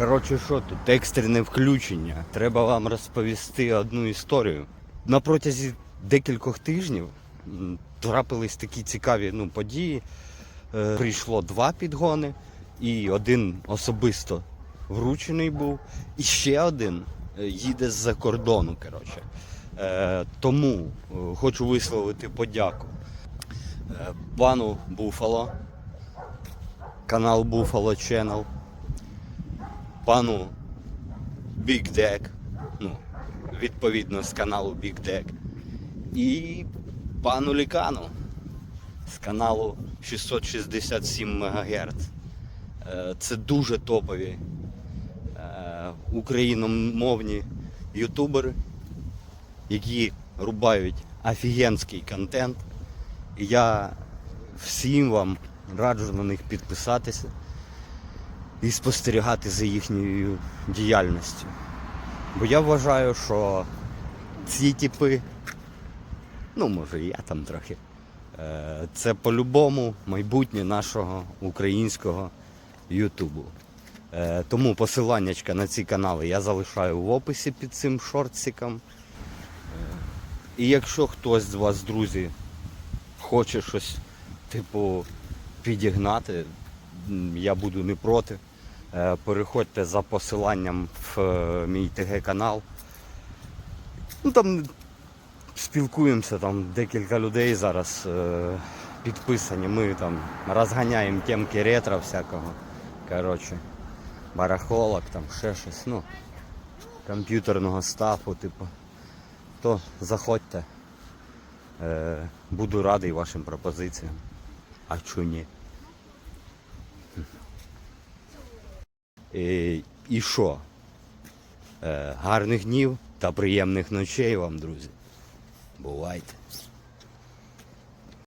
Коротше, що тут? Екстрене включення. Треба вам розповісти одну історію. На протязі декількох тижнів трапились такі цікаві ну, події. Е, Прийшло два підгони, і один особисто вручений був, і ще один е, їде з-за кордону. Коротше. Е, тому хочу висловити подяку пану Буфало, канал Buffalo Channel, пану Big Deck, ну, відповідно з каналу Big Deck, і пану Лікану з каналу 667 МГц. Е, Це дуже топові е, україномовні ютубери, які рубають офігенський контент. Я всім вам раджу на них підписатися і спостерігати за їхньою діяльністю. Бо я вважаю, що ці типи, ну може я там трохи, е, це по-любому майбутнє нашого українського Ютубу. Е, Тому посиланнячка на ці канали я залишаю в описі під цим шортсиком. І якщо хтось з вас, друзі, хоче щось, типу, підігнати, я буду не проти. Е, Переходьте за посиланням в е, мій ТГ-канал. Ну там спілкуємося, там декілька людей зараз е, підписані. Ми там розганяємо темки ретро всякого. Коротше, барахолок, там ще щось, ну, комп'ютерного стафу, типу. То заходьте. Буду радий вашим пропозиціям. А чого ні? І, і що? Е, гарних днів та приємних ночей вам, друзі. Бувайте.